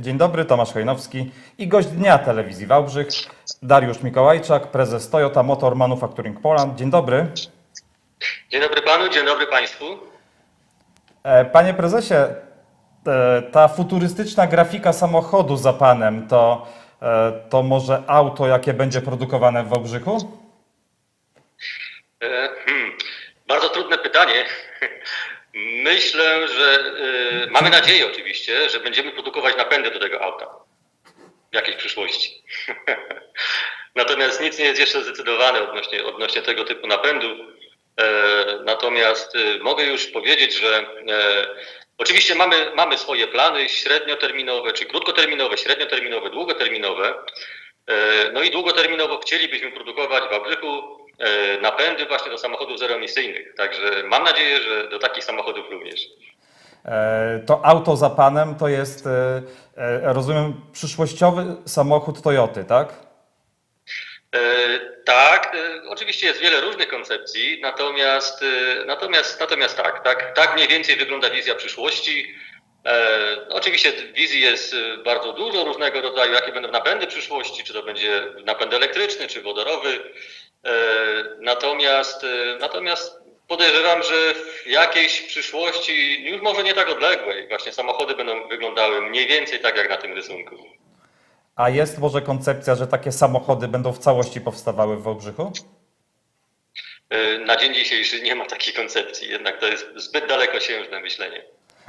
Dzień dobry, Tomasz Hojnowski i gość dnia telewizji Wałbrzych, Dariusz Mikołajczak, prezes Toyota Motor Manufacturing Poland. Dzień dobry. Dzień dobry panu, dzień dobry państwu. E, Panie prezesie, e, ta futurystyczna grafika samochodu za panem, to, e, to może auto, jakie będzie produkowane w Wałbrzychu? Hmm, bardzo trudne pytanie. Myślę, że e, mamy nadzieję oczywiście, że będziemy produkować napędy do tego auta w jakiejś przyszłości. Natomiast nic nie jest jeszcze zdecydowane odnośnie, odnośnie tego typu napędów. E, natomiast e, mogę już powiedzieć, że e, oczywiście mamy, mamy swoje plany średnioterminowe, czy krótkoterminowe, średnioterminowe, długoterminowe. E, No i długoterminowo chcielibyśmy produkować w e, napędy właśnie do samochodów zeroemisyjnych. Także mam nadzieję, że do takich samochodów również. E, To auto za panem to jest, e, e, rozumiem, przyszłościowy samochód Toyoty, tak? E, Tak, e, oczywiście jest wiele różnych koncepcji, natomiast, e, natomiast, natomiast tak, tak, tak mniej więcej wygląda wizja przyszłości. E, oczywiście wizji jest e, bardzo dużo różnego rodzaju, jakie będą napędy przyszłości, czy to będzie napęd elektryczny, czy wodorowy. E, natomiast, e, natomiast podejrzewam, że w jakiejś przyszłości, już może nie tak odległej, właśnie samochody będą wyglądały mniej więcej tak jak na tym rysunku. A jest może koncepcja, że takie samochody będą w całości powstawały w Wałbrzychu? E, Na dzień dzisiejszy nie ma takiej koncepcji, jednak to jest zbyt dalekosiężne myślenie.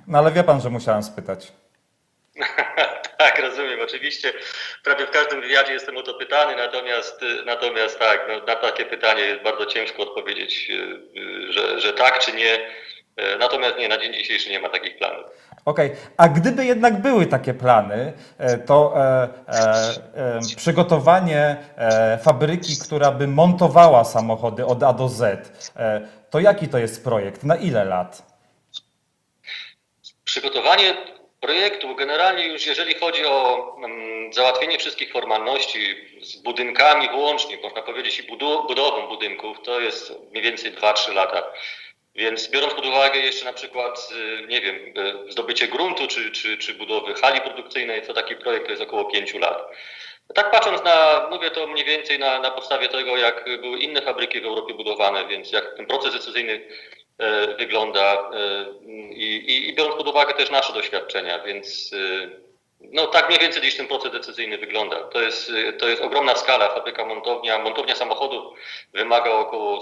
No ale wie pan, że musiałem spytać. tak, rozumiem. Oczywiście prawie w każdym wywiadzie jestem o to pytany, natomiast, natomiast tak, no, na takie pytanie jest bardzo ciężko odpowiedzieć, y, że, że tak czy nie. E, Natomiast nie, na dzień dzisiejszy nie ma takich planów. Okej, a gdyby jednak były takie plany, e, to e, e, e, przygotowanie e, fabryki, która by montowała samochody od A do Z, e, to jaki to jest projekt? Na ile lat? Przygotowanie projektu, generalnie już jeżeli chodzi o mm, załatwienie wszystkich formalności z budynkami włącznie, można powiedzieć i budową budynków, to jest mniej więcej 2-3 lata. Więc biorąc pod uwagę jeszcze na przykład, y, nie wiem, y, zdobycie gruntu czy, czy, czy budowy hali produkcyjnej, to taki projekt to jest około 5 lat. Tak patrząc na, mówię to mniej więcej na, na podstawie tego, jak były inne fabryki w Europie budowane, więc jak ten proces decyzyjny wygląda e, i, i, biorąc pod uwagę też nasze doświadczenia, więc e, no tak mniej więcej gdzieś ten proces decyzyjny wygląda. To jest, e, to jest ogromna skala, fabryka montownia, montownia samochodów wymaga około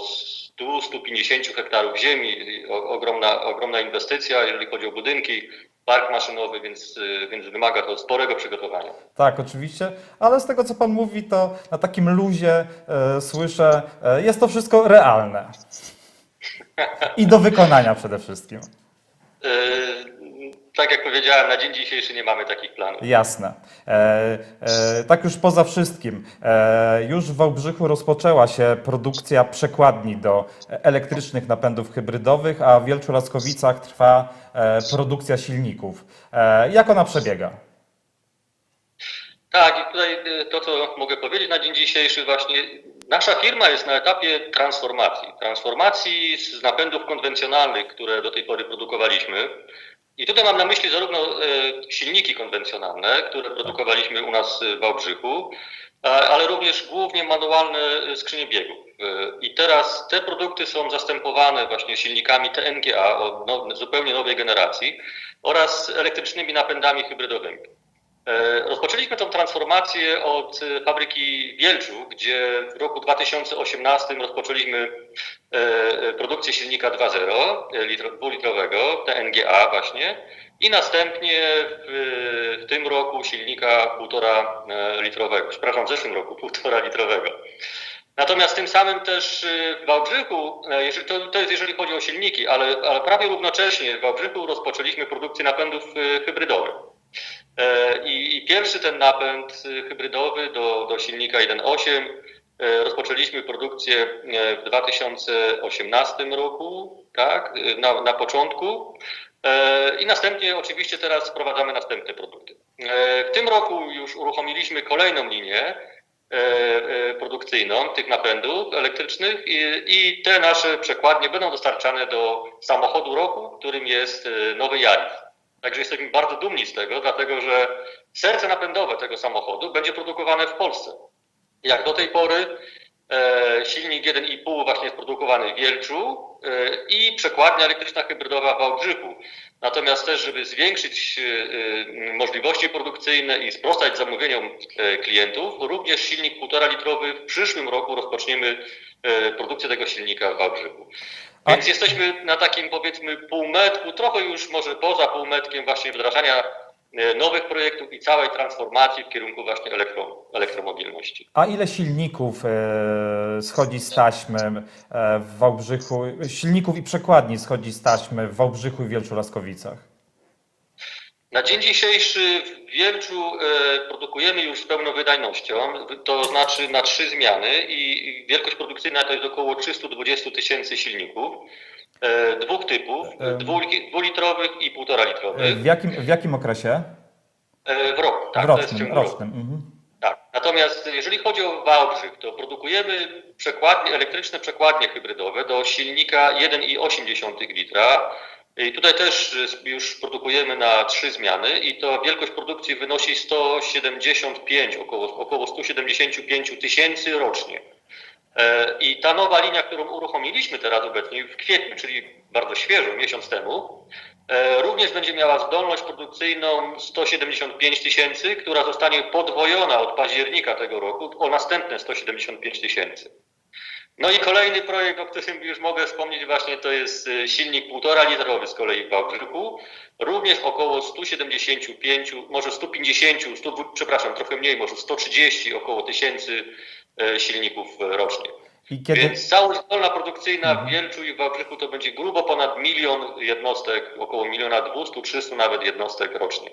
100-150 hektarów ziemi, ogromna, ogromna inwestycja, jeżeli chodzi o budynki, park maszynowy, więc, e, więc wymaga to sporego przygotowania. Tak, oczywiście, ale z tego co Pan mówi, to na takim luzie e, słyszę, e, jest to wszystko realne. I do wykonania przede wszystkim. E, Tak jak powiedziałem, na dzień dzisiejszy nie mamy takich planów. Jasne. E, e, tak już poza wszystkim, e, już w Wałbrzychu rozpoczęła się produkcja przekładni do elektrycznych napędów hybrydowych, a w Wielczu Laskowicach trwa e, produkcja silników. E, jak ona przebiega? Tak, i tutaj e, to, co mogę powiedzieć na dzień dzisiejszy, właśnie nasza firma jest na etapie transformacji. Transformacji z napędów konwencjonalnych, które do tej pory produkowaliśmy. I tutaj mam na myśli zarówno e, silniki konwencjonalne, które produkowaliśmy u nas w Wałbrzychu, ale również głównie manualne skrzynie biegów. I teraz te produkty są zastępowane właśnie silnikami TNGA o no, zupełnie nowej generacji oraz elektrycznymi napędami hybrydowymi. E, Rozpoczęliśmy tą transformację od e, fabryki Wielczu, gdzie w roku 2018 rozpoczęliśmy e, produkcję silnika 2.0, e, litro- dwulitrowego, TNGA właśnie, i następnie w, tym roku silnika 1,5 e, litrowego, przepraszam, w zeszłym roku 1,5 litrowego. Natomiast tym samym też w Wałbrzychu, to, to jest jeżeli chodzi o silniki, ale, ale prawie równocześnie w Wałbrzychu rozpoczęliśmy produkcję napędów hybrydowych. E, I, I pierwszy ten napęd y, hybrydowy do, do silnika 1.8 e, rozpoczęliśmy produkcję e, w 2018 roku, tak, y, na, na początku. I następnie oczywiście teraz wprowadzamy następne produkty. W tym roku już uruchomiliśmy kolejną linię produkcyjną tych napędów elektrycznych i, i te nasze przekładnie będą dostarczane do samochodu roku, którym jest e, nowy Yaris. Także jesteśmy bardzo dumni z tego, dlatego że serce napędowe tego samochodu będzie produkowane w Polsce. Jak do tej pory e, silnik 1,5 właśnie jest produkowany w Wielczu e, i przekładnia elektryczna hybrydowa w Wałbrzychu. Natomiast też, żeby zwiększyć e, możliwości produkcyjne i sprostać zamówieniom klientów, również silnik 1,5 litrowy w przyszłym roku rozpoczniemy produkcję tego silnika w Wałbrzychu. Więc jesteśmy na takim powiedzmy półmetku, trochę już może poza półmetkiem właśnie wdrażania e, nowych projektów i całej transformacji w kierunku właśnie elektro, elektromobilności. A ile silników e, schodzi z taśmy e, w Wałbrzychu, silników i przekładni schodzi z taśmy w Wałbrzychu i Wielczu Laskowicach? Na dzień dzisiejszy w Wielczu e, produkujemy już z pełną wydajnością, to znaczy na trzy zmiany i wielkość produkcyjna to jest około 320 tysięcy silników e, dwóch typów, dwu- dwulitrowych i półtora E, litrowych W jakim, w jakim okresie? e, w roku. Tak, w to jest w rocznym. rocznym. Mhm. Tak. Natomiast jeżeli chodzi o Wałbrzych, to produkujemy przekładnie, elektryczne przekładnie hybrydowe do silnika 1,8 litra. I tutaj też y, już produkujemy na trzy zmiany i to wielkość produkcji wynosi 175, około, około 175 tysięcy rocznie. E, I ta nowa linia, którą uruchomiliśmy teraz obecnie w kwietniu, czyli bardzo świeżo, miesiąc temu, e, również będzie miała zdolność produkcyjną 175 tysięcy, która zostanie podwojona od października tego roku o następne 175 tysięcy. No i kolejny projekt, o którym już mogę wspomnieć właśnie, to jest e, silnik 1,5 litrowy z kolei w Wałbrzychu. Również około 175, może 150, 100, przepraszam, trochę mniej, może 130 około tysięcy e, silników e, rocznie. Kiedy, Więc całość zdolna produkcyjna w Wielczu i w Wałbrzychu to będzie grubo ponad milion jednostek, około miliona 200, 300 nawet jednostek rocznie.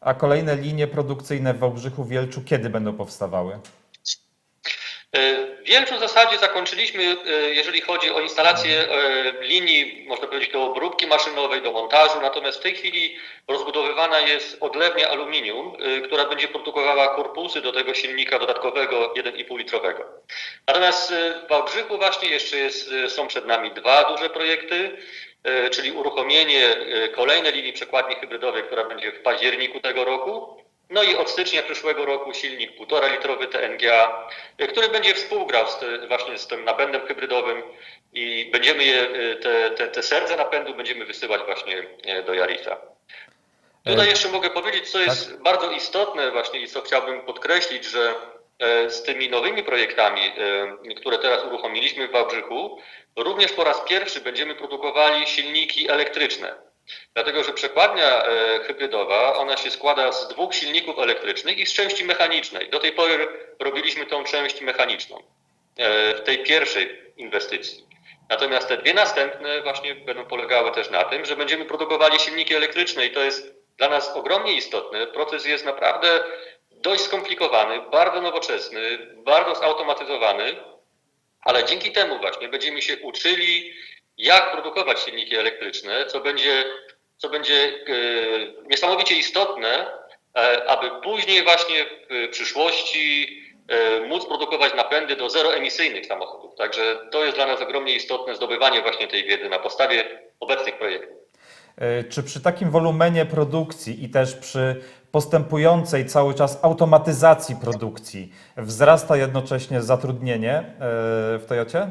a kolejne linie produkcyjne w Wałbrzychu, Wielczu, kiedy będą powstawały? Wielczu w zasadzie zakończyliśmy, e, jeżeli chodzi o instalację e, linii, można powiedzieć, do obróbki maszynowej, do montażu, natomiast w tej chwili rozbudowywana jest odlewnia aluminium, e, która będzie produkowała korpusy do tego silnika dodatkowego 1,5 litrowego. Natomiast w Wałbrzychu właśnie jeszcze jest, są przed nami dwa duże projekty, czyli uruchomienie kolejnej linii przekładni hybrydowej, która będzie w październiku tego roku, no i od stycznia przyszłego roku silnik 1,5 litrowy TNGA, y, który będzie współgrał z te, właśnie z tym napędem hybrydowym i będziemy je, y, te, te, te serce napędu będziemy wysyłać właśnie y, do Jarisa. Tutaj E, jeszcze mogę powiedzieć, co jest bardzo istotne właśnie i co chciałbym podkreślić, że e, z tymi nowymi projektami, e, które teraz uruchomiliśmy w Wałbrzychu, również po raz pierwszy będziemy produkowali silniki elektryczne. Dlatego, że przekładnia e, hybrydowa, ona się składa z dwóch silników elektrycznych i z części mechanicznej. Do tej pory robiliśmy tą część mechaniczną e, w tej pierwszej inwestycji. Natomiast te dwie następne właśnie będą polegały też na tym, że będziemy produkowali silniki elektryczne i to jest dla nas ogromnie istotne. Proces jest naprawdę dość skomplikowany, bardzo nowoczesny, bardzo zautomatyzowany, ale dzięki temu właśnie będziemy się uczyli, jak produkować silniki elektryczne, co będzie, co będzie e, niesamowicie istotne, e, aby później właśnie w przyszłości e, móc produkować napędy do zeroemisyjnych samochodów. Także to jest dla nas ogromnie istotne zdobywanie właśnie tej wiedzy na podstawie obecnych projektów. Czy przy takim wolumenie produkcji i też przy postępującej cały czas automatyzacji produkcji wzrasta jednocześnie zatrudnienie w Toyocie?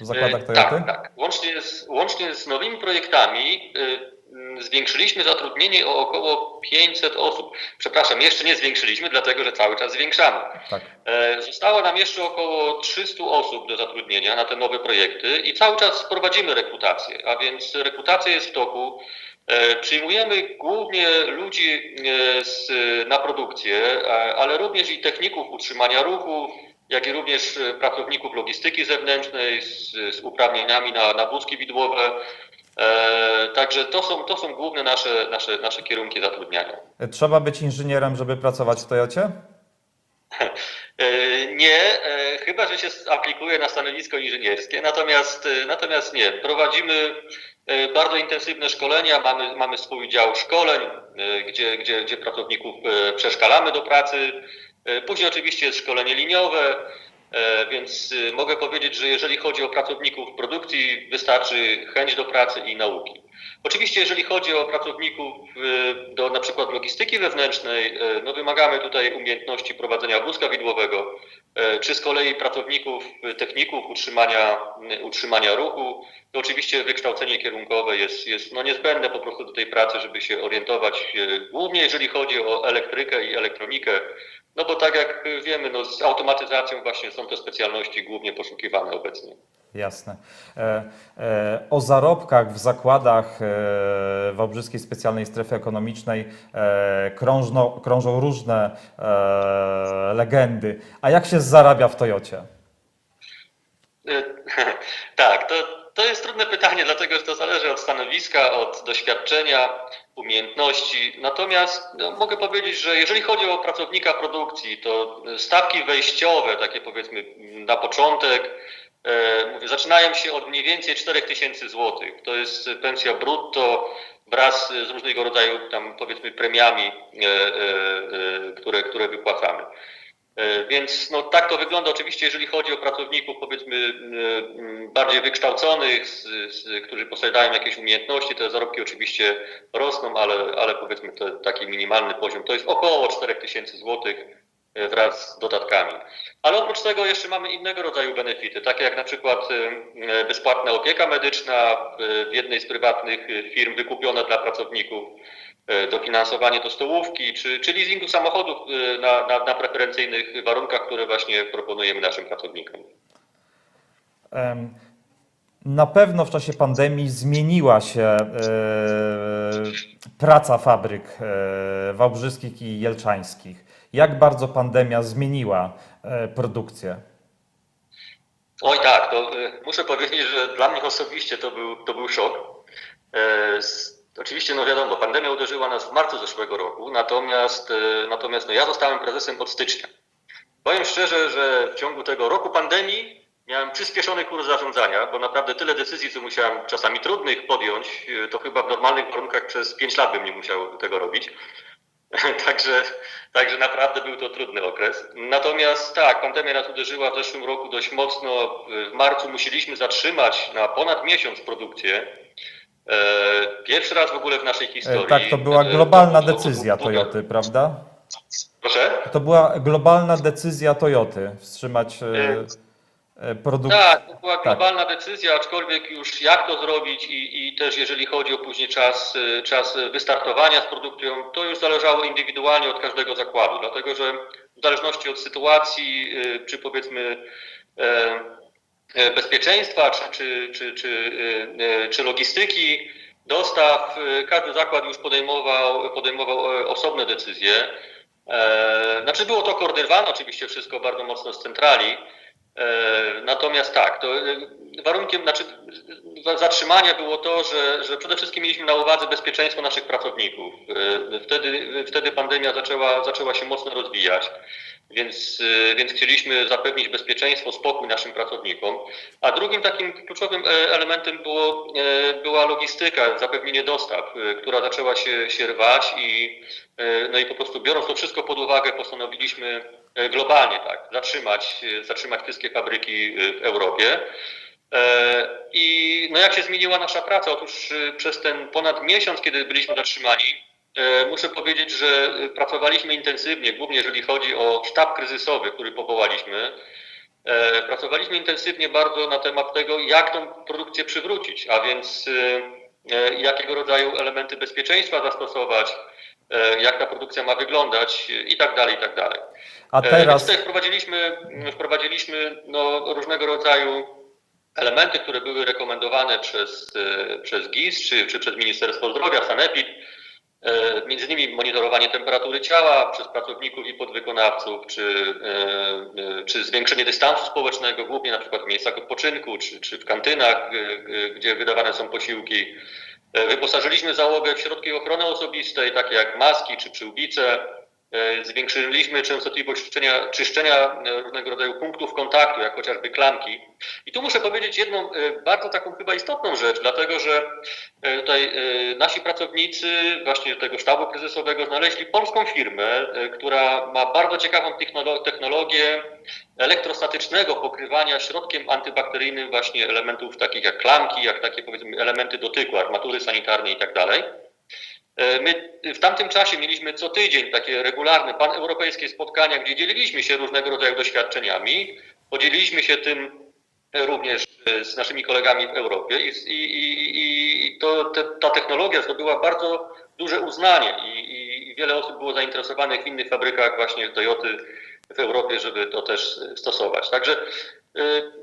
W zakładach E, Toyoty? Tak, tak. Łącznie z, łącznie z nowymi projektami mm, zwiększyliśmy zatrudnienie o około 500 osób. Przepraszam, jeszcze nie zwiększyliśmy, dlatego że cały czas zwiększamy. Tak. E, Zostało nam jeszcze około 300 osób do zatrudnienia na te nowe projekty i cały czas prowadzimy rekrutację, a więc rekrutacja jest w toku. E, Przyjmujemy głównie ludzi e, z, na produkcję, e, ale również i techników utrzymania ruchu, jak i również e, pracowników logistyki zewnętrznej z, z uprawnieniami na, na wózki widłowe. E, Także to są, to są główne nasze, nasze, nasze kierunki zatrudniania. Trzeba być inżynierem, żeby pracować w Toyocie? E, Nie, e, chyba że się aplikuje na stanowisko inżynierskie, natomiast, e, natomiast nie. Prowadzimy bardzo intensywne szkolenia, mamy, mamy swój dział szkoleń, gdzie, gdzie, gdzie pracowników przeszkalamy do pracy. E, Później oczywiście jest szkolenie liniowe. E, Więc y, mogę powiedzieć, że jeżeli chodzi o pracowników produkcji, wystarczy chęć do pracy i nauki. Oczywiście, jeżeli chodzi o pracowników do na przykład logistyki wewnętrznej, no wymagamy tutaj umiejętności prowadzenia wózka widłowego, czy z kolei pracowników, techników utrzymania, utrzymania ruchu, to oczywiście wykształcenie kierunkowe jest, jest no niezbędne po prostu do tej pracy, żeby się orientować, głównie jeżeli chodzi o elektrykę i elektronikę, no bo tak jak wiemy, no z automatyzacją właśnie są te specjalności głównie poszukiwane obecnie. Jasne. E, e, o zarobkach w zakładach e, Wałbrzyskiej Specjalnej Strefy Ekonomicznej krążno, krążą różne legendy. A jak się zarabia w Toyocie? Tak, to, to jest trudne pytanie, dlatego że to zależy od stanowiska, od doświadczenia, umiejętności. Natomiast no, mogę powiedzieć, że jeżeli chodzi o pracownika produkcji, to stawki wejściowe, takie powiedzmy na początek, e, zaczynają się od mniej więcej 4000 zł. To jest pensja brutto wraz z różnego rodzaju tam powiedzmy premiami, e, e, e, które, które wypłacamy. E, Więc no, tak to wygląda oczywiście, jeżeli chodzi o pracowników powiedzmy e, bardziej wykształconych, z, z, którzy posiadają jakieś umiejętności, te zarobki oczywiście rosną, ale, ale powiedzmy to taki minimalny poziom to jest około 4000 zł e, wraz z dodatkami. Ale oprócz tego jeszcze mamy innego rodzaju benefity, takie jak na przykład bezpłatna opieka medyczna w- jednej z prywatnych firm wykupiona dla pracowników, dofinansowanie do stołówki, czy, czy leasingu samochodów e, na, na, na preferencyjnych warunkach, które właśnie proponujemy naszym pracownikom. Na pewno w czasie pandemii zmieniła się e, praca fabryk e, wałbrzyskich i jelczańskich. Jak bardzo pandemia zmieniła e, produkcję? Oj tak, to muszę powiedzieć, że dla mnie osobiście to był, to był szok. E, s- Oczywiście, no wiadomo, pandemia uderzyła nas w marcu zeszłego roku, natomiast, e, natomiast no ja zostałem prezesem od stycznia. Powiem szczerze, że w ciągu tego roku pandemii miałem przyspieszony kurs zarządzania, bo naprawdę tyle decyzji, co musiałem czasami trudnych podjąć, e, to chyba w normalnych warunkach przez 5 lat bym nie musiał tego robić. Także, także naprawdę był to trudny okres. Natomiast tak, pandemia nas uderzyła w zeszłym roku dość mocno. W marcu musieliśmy zatrzymać na ponad miesiąc produkcję. E, Pierwszy raz w ogóle w naszej E, historii. Tak, to była E, globalna to- to- decyzja to- Toyoty, prawda? Proszę? To była globalna decyzja Toyoty wstrzymać produkcję. Tak, to była globalna decyzja, aczkolwiek już jak to zrobić i, i też jeżeli chodzi o później czas, czas wystartowania z produkcją, to już zależało indywidualnie od każdego zakładu, dlatego że w zależności od sytuacji, czy powiedzmy bezpieczeństwa, czy, czy, czy, czy, y, y, czy logistyki, dostaw, każdy zakład już podejmował, podejmował e, osobne decyzje. E, Znaczy było to koordynowane oczywiście wszystko bardzo mocno z centrali, E, Natomiast tak, to e, warunkiem znaczy, za- zatrzymania było to, że, że przede wszystkim mieliśmy na uwadze bezpieczeństwo naszych pracowników. E, Wtedy, wtedy pandemia zaczęła, zaczęła się mocno rozwijać, więc, e, więc chcieliśmy zapewnić bezpieczeństwo, spokój naszym pracownikom. A drugim takim kluczowym e, elementem było, e, była logistyka, zapewnienie dostaw, e, która zaczęła się, się rwać i, no i po prostu biorąc to wszystko pod uwagę postanowiliśmy globalnie tak, zatrzymać, zatrzymać wszystkie fabryki w Europie. I no jak się zmieniła nasza praca? Otóż przez ten ponad miesiąc, kiedy byliśmy zatrzymani, muszę powiedzieć, że e, pracowaliśmy intensywnie, głównie jeżeli chodzi o sztab kryzysowy, który powołaliśmy. E, Pracowaliśmy intensywnie bardzo na temat tego, jak tą produkcję przywrócić, a więc e, e, jakiego rodzaju elementy bezpieczeństwa zastosować, e, jak ta produkcja ma wyglądać e, i tak dalej, i tak dalej. A E, teraz tutaj wprowadziliśmy, wprowadziliśmy no, różnego rodzaju elementy, które były rekomendowane przez, e, przez GIS czy, czy przez Ministerstwo Zdrowia, Sanepid. E, Między innymi monitorowanie temperatury ciała przez pracowników i podwykonawców, czy, e, e, czy zwiększenie dystansu społecznego, głównie na przykład w miejscach odpoczynku, czy, czy w kantynach, gdzie wydawane są posiłki. Wyposażyliśmy załogę w środki ochrony osobistej, takie jak maski czy przyłbice. E, Zwiększyliśmy częstotliwość czyszczenia, czyszczenia e, różnego rodzaju punktów kontaktu, jak chociażby klamki. I tu muszę powiedzieć jedną e, bardzo taką chyba istotną rzecz, dlatego że tutaj nasi pracownicy właśnie tego sztabu kryzysowego znaleźli polską firmę, która ma bardzo ciekawą technolo- technologię elektrostatycznego pokrywania środkiem antybakteryjnym właśnie elementów takich jak klamki, jak takie powiedzmy elementy dotyku, armatury sanitarnej i tak dalej. E, My w tamtym czasie mieliśmy co tydzień takie regularne paneuropejskie spotkania, gdzie dzieliliśmy się różnego rodzaju doświadczeniami. Podzieliliśmy się tym również e, z naszymi kolegami w Europie i, i, i, to, te, ta technologia zdobyła bardzo duże uznanie i, i, wiele osób było zainteresowanych w innych fabrykach właśnie Toyoty w Europie, żeby to też stosować. Także e,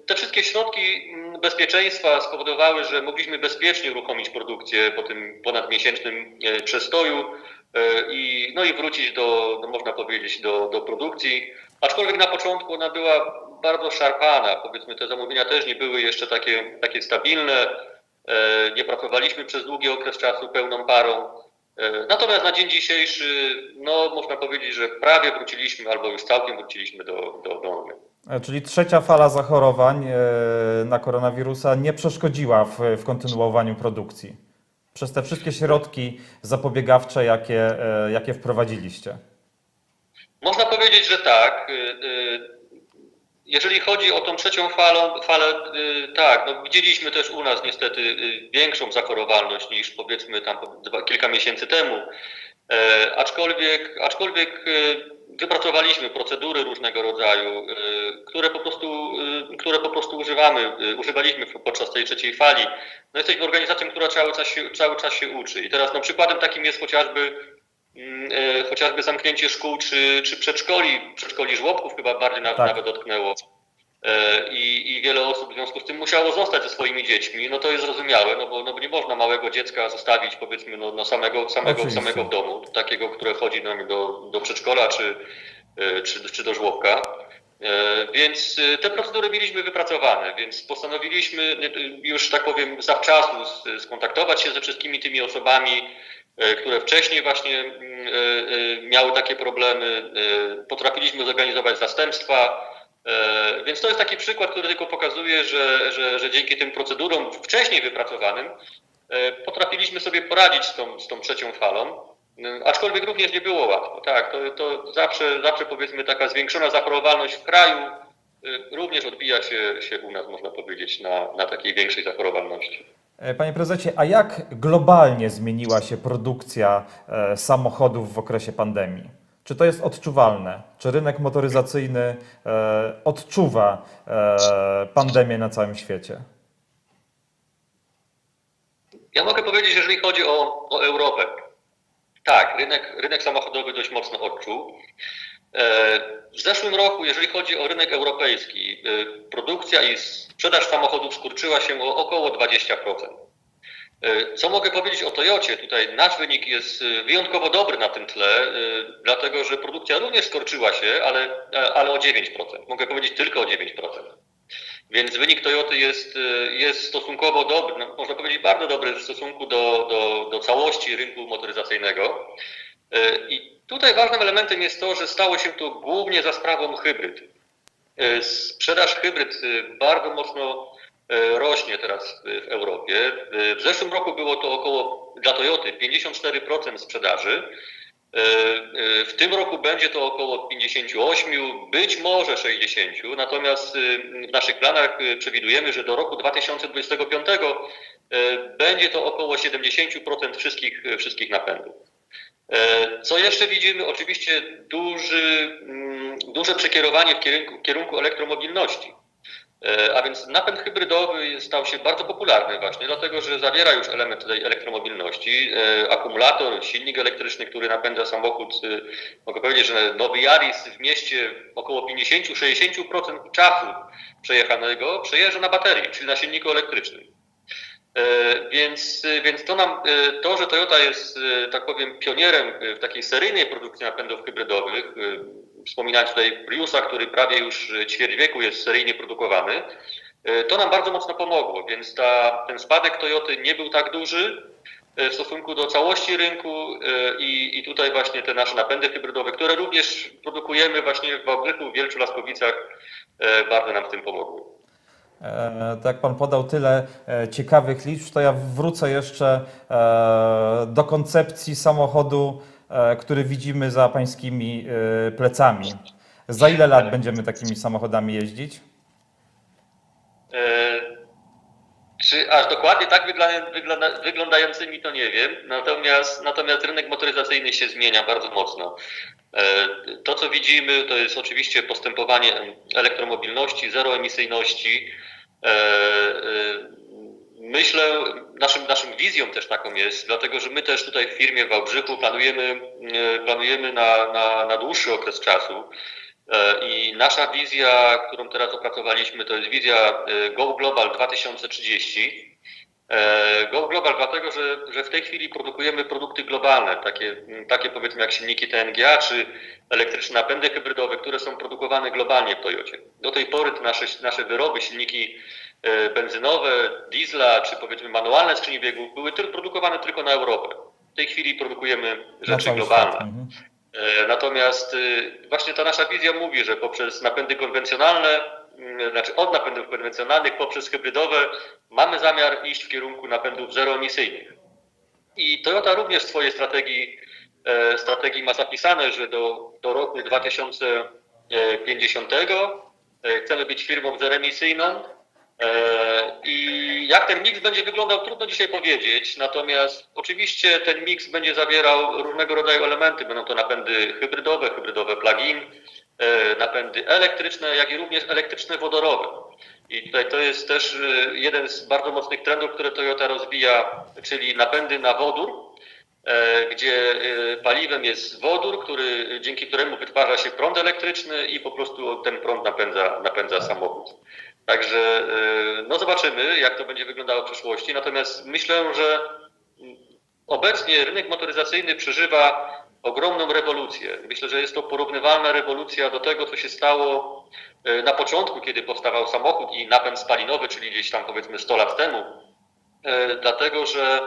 te wszystkie środki mm, bezpieczeństwa spowodowały, że mogliśmy bezpiecznie uruchomić produkcję po tym ponadmiesięcznym e, przestoju e, i, no i wrócić do, no można powiedzieć, do, do produkcji. Aczkolwiek na początku ona była bardzo szarpana. Powiedzmy, te zamówienia też nie były jeszcze takie, takie stabilne. E, Nie pracowaliśmy przez długi okres czasu pełną parą. E, Natomiast na dzień dzisiejszy, no można powiedzieć, że prawie wróciliśmy albo już całkiem wróciliśmy do, do, do normy. E, Czyli trzecia fala zachorowań e, na koronawirusa nie przeszkodziła w, w kontynuowaniu produkcji przez te wszystkie środki zapobiegawcze, jakie, jakie wprowadziliście. Można powiedzieć, że tak. Jeżeli chodzi o tą trzecią falą, falę, y, tak, no widzieliśmy też u nas niestety y, większą zachorowalność niż powiedzmy tam kilka miesięcy temu. E, aczkolwiek, aczkolwiek y, wypracowaliśmy procedury różnego rodzaju, które po prostu, które po prostu używamy, używaliśmy podczas tej trzeciej fali. No jesteśmy organizacją, która cały czas się, cały czas się uczy. I teraz no, przykładem takim jest chociażby chociażby zamknięcie szkół czy, czy przedszkoli, przedszkoli żłobków chyba bardziej Tak. nawet dotknęło. E, I, I wiele osób w związku z tym musiało zostać ze swoimi dziećmi. No to jest zrozumiałe, no bo, no bo nie można małego dziecka zostawić powiedzmy no, no samego, samego, Oczywiście. samego w domu, takiego, które chodzi no, do, do przedszkola czy, e, czy, czy do żłobka. E, Więc e, te procedury mieliśmy wypracowane, więc postanowiliśmy e, już, tak powiem, zawczasu skontaktować się ze wszystkimi tymi osobami, e, które wcześniej właśnie mm, e, e, miały takie problemy. E, Potrafiliśmy zorganizować zastępstwa. E, Więc to jest taki przykład, który tylko pokazuje, że, że, że dzięki tym procedurom wcześniej wypracowanym e, potrafiliśmy sobie poradzić z tą, z tą trzecią falą. E, Aczkolwiek również nie było łatwo. Tak, to, to zawsze, zawsze powiedzmy taka zwiększona zachorowalność w kraju e, również odbija się, się u nas, można powiedzieć, na, na takiej większej zachorowalności. E, Panie prezesie, a jak globalnie zmieniła się produkcja e, samochodów w okresie pandemii? Czy to jest odczuwalne? Czy rynek motoryzacyjny e, odczuwa pandemię na całym świecie? Ja mogę powiedzieć, jeżeli chodzi o, o Europę. Tak, rynek, rynek samochodowy dość mocno odczuł. E, W zeszłym roku, jeżeli chodzi o rynek europejski, e, produkcja i sprzedaż samochodów skurczyła się o około 20%. E, Co mogę powiedzieć o Toyocie? Tutaj nasz wynik jest wyjątkowo dobry na tym tle, dlatego że produkcja również skurczyła się, ale, ale o 9%. Mogę powiedzieć tylko o 9%. Więc wynik Toyoty jest, jest stosunkowo dobry, no, można powiedzieć bardzo dobry w stosunku do, do, do całości rynku motoryzacyjnego. Y, I tutaj ważnym elementem jest to, że stało się to głównie za sprawą hybryd. Y, Sprzedaż hybryd y, bardzo mocno rośnie teraz w Europie. W zeszłym roku było to około dla Toyoty 54% sprzedaży. E, e, W tym roku będzie to około 58, być może 60, natomiast e, w naszych planach e, przewidujemy, że do roku 2025 e, będzie to około 70% wszystkich, e, wszystkich napędów. E, Co jeszcze widzimy? Oczywiście duży, mm, duże przekierowanie w kierunku, kierunku elektromobilności. E, A więc napęd hybrydowy stał się bardzo popularny właśnie, dlatego że zawiera już element tej elektromobilności. E, Akumulator, silnik elektryczny, który napędza samochód. Mogę powiedzieć, że nowy Yaris w mieście około 50-60% czasu przejechanego przejeżdża na baterii, czyli na silniku elektrycznym. E, Więc, więc to nam, e, to, że Toyota jest, e, tak powiem, pionierem w takiej seryjnej produkcji napędów hybrydowych, wspominałem tutaj Priusa, który prawie już ćwierć wieku jest seryjnie produkowany, to nam bardzo mocno pomogło, więc ta, ten spadek Toyoty nie był tak duży. w stosunku do całości rynku i, i tutaj właśnie te nasze napędy hybrydowe, które również produkujemy właśnie w Wałbrzychu, w Wielczu, Laskowicach, bardzo nam w tym pomogły. Tak Pan podał tyle e, ciekawych liczb, to ja wrócę jeszcze e, do koncepcji samochodu, który widzimy za Pańskimi plecami. Za ile lat będziemy takimi samochodami jeździć? Czy aż dokładnie tak wygląda, wygląda, wyglądającymi to nie wiem, natomiast, natomiast rynek motoryzacyjny się zmienia bardzo mocno. E, To, co widzimy, to jest oczywiście postępowanie elektromobilności, zeroemisyjności. E, e, Myślę, naszym, naszą wizją też taką jest, dlatego że my też tutaj w firmie w Wałbrzychu planujemy, planujemy na, na, na dłuższy okres czasu. E, I nasza wizja, którą teraz opracowaliśmy, to jest wizja e, Go Global 2030. E, Go Global dlatego, że, że w tej chwili produkujemy produkty globalne, takie, takie powiedzmy jak silniki TNGA czy elektryczne napędy hybrydowe, które są produkowane globalnie w Toyocie. Do tej pory nasze, nasze wyroby, silniki benzynowe, diesla czy powiedzmy manualne skrzyni biegów były tylko produkowane tylko na Europę. W tej chwili produkujemy rzeczy globalne. świat. E, Natomiast y, właśnie ta nasza wizja mówi, że poprzez napędy konwencjonalne, mm, znaczy od napędów konwencjonalnych poprzez hybrydowe mamy zamiar iść w kierunku napędów zeroemisyjnych. I Toyota również w swojej strategii, e, strategii ma zapisane, że do, do roku 2050 e, chcemy być firmą zeroemisyjną. E, I jak ten miks będzie wyglądał, trudno dzisiaj powiedzieć. Natomiast oczywiście ten miks będzie zawierał różnego rodzaju elementy. Będą to napędy hybrydowe, hybrydowe plug-in, e, napędy elektryczne, jak i również elektryczne wodorowe. I tutaj to jest też e, jeden z bardzo mocnych trendów, które Toyota rozwija, czyli napędy na wodór, gdzie paliwem jest wodór, który, dzięki któremu wytwarza się prąd elektryczny i po prostu ten prąd napędza, napędza samochód. Także e, no zobaczymy, jak to będzie wyglądało w przyszłości. Natomiast myślę, że obecnie rynek motoryzacyjny przeżywa ogromną rewolucję. Myślę, że jest to porównywalna rewolucja do tego, co się stało e, na początku, kiedy powstawał samochód i napęd spalinowy, czyli gdzieś tam powiedzmy 100 lat temu. E, Dlatego, że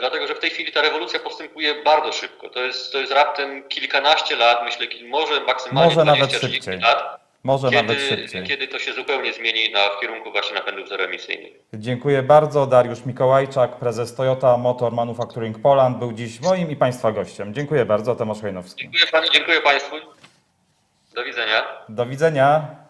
Dlatego, że w tej chwili ta rewolucja postępuje bardzo szybko. To jest, to jest raptem kilkanaście lat, myślę, może maksymalnie Może nawet 20-30 szybciej. lat, Może kiedy, nawet szybciej. kiedy to się zupełnie zmieni na, w kierunku właśnie napędów zeroemisyjnych. Dziękuję bardzo. Dariusz Mikołajczak, prezes Toyota Motor Manufacturing Poland, był dziś moim i Państwa gościem. Dziękuję bardzo. Tomasz Hojnowski. Dziękuję Pani, dziękuję Państwu. Do widzenia. Do widzenia.